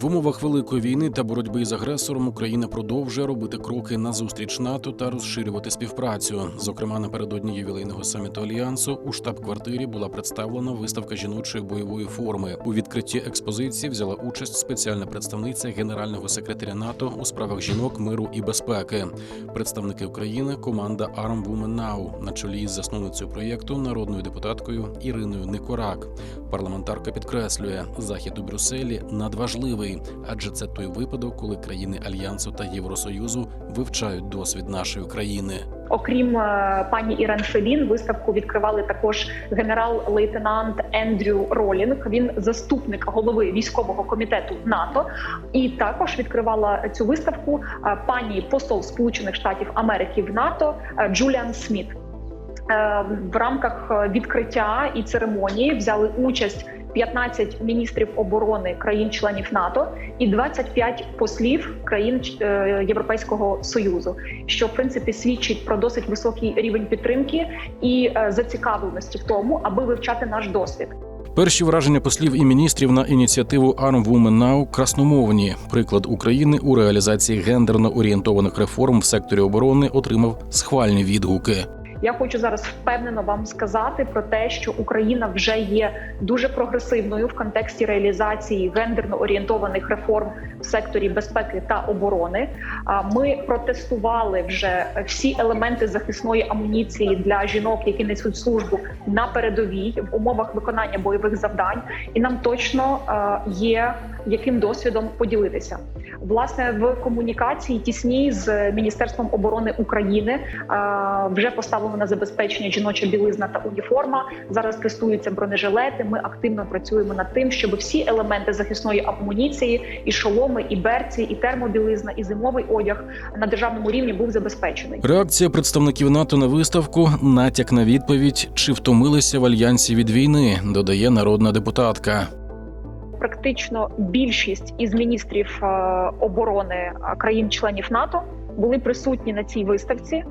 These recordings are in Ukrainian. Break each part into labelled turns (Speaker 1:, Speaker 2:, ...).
Speaker 1: В умовах великої війни та боротьби з агресором Україна продовжує робити кроки назустріч НАТО та розширювати співпрацю. Зокрема, напередодні ювілейного саміту альянсу у штаб-квартирі була представлена виставка жіночої бойової форми. У відкритті експозиції взяла участь спеціальна представниця генерального секретаря НАТО у справах жінок, миру і безпеки. Представники України команда Arm Women Now на чолі із засновницею проєкту народною депутаткою Іриною Никорак. Парламентарка підкреслює, захід у Брюсселі надважливий, адже це той випадок, коли країни альянсу та Євросоюзу вивчають досвід нашої країни.
Speaker 2: Окрім е, пані Ірен Фелін, виставку відкривали також генерал-лейтенант Ендрю Ролінг. Він заступник голови військового комітету НАТО. І також відкривала цю виставку е, пані посол Сполучених Штатів Америки в НАТО Джуліан Сміт. Е, В рамках відкриття і церемонії взяли участь 15 міністрів оборони країн-членів НАТО і 25 послів країн е, Європейського союзу, що в принципі свідчить про досить високий рівень підтримки і е, зацікавленості в тому, аби вивчати наш досвід.
Speaker 1: Перші враження послів і міністрів на ініціативу Arm Women Now красномовні. Приклад України у реалізації гендерно орієнтованих реформ в секторі оборони отримав схвальні відгуки.
Speaker 2: Я хочу зараз впевнено вам сказати про те, що Україна вже є дуже прогресивною в контексті реалізації гендерно орієнтованих реформ в секторі безпеки та оборони. А Ми протестували вже всі елементи захисної амуніції для жінок, які несуть службу на передовій в умовах виконання бойових завдань, і нам точно є яким досвідом поділитися. Власне в комунікації тісній з Міністерством оборони України вже поставлено на забезпечення жіноча білизна та уніформа. Зараз тестуються бронежилети. Ми активно працюємо над тим, щоб всі елементи захисної амуніції, і шоломи, і берці, і термобілизна, і зимовий одяг на державному рівні був забезпечений.
Speaker 1: Реакція представників НАТО на виставку натяк на відповідь, чи втомилися в альянсі від війни, додає народна депутатка.
Speaker 2: Практично більшість із міністрів е, оборони е, країн-членів НАТО були присутні на цій виставці.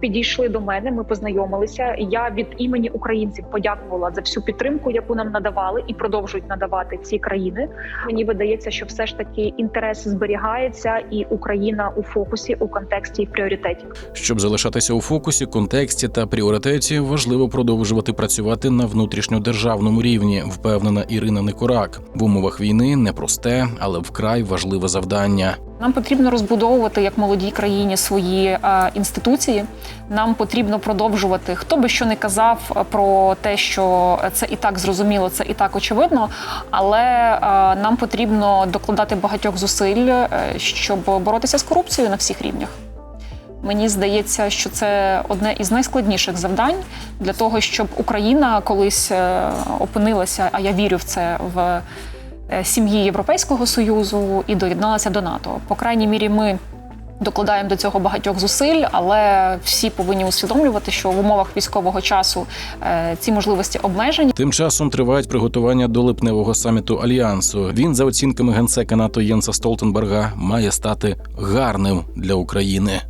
Speaker 2: Підійшли до мене, ми познайомилися. Я від імені українців подякувала за всю підтримку, яку нам надавали і продовжують надавати ці країни. Мені видається, що все ж таки інтерес зберігається, і Україна у фокусі у контексті пріоритетів.
Speaker 1: Щоб залишатися у фокусі, контексті та пріоритеті, важливо продовжувати працювати на внутрішньодержавному рівні, впевнена Ірина Никорак. В умовах війни непросте, але вкрай важливе завдання.
Speaker 3: Нам потрібно розбудовувати як молодій країні свої е, інституції. Нам потрібно продовжувати. Хто би що не казав е, про те, що це і так зрозуміло, це і так очевидно. Але е, нам потрібно докладати багатьох зусиль, щоб боротися з корупцією на всіх рівнях. Мені здається, що це одне із найскладніших завдань для того, щоб Україна колись опинилася, а я вірю в це в сім'ї Європейського союзу і доєдналася до НАТО. По крайній мірі, ми докладаємо до цього багатьох зусиль, але всі повинні усвідомлювати, що в умовах військового часу е, ці можливості обмежені.
Speaker 1: Тим часом тривають приготування до липневого саміту альянсу. Він, за оцінками генсека НАТО Єнса Столтенберга, має стати гарним для України.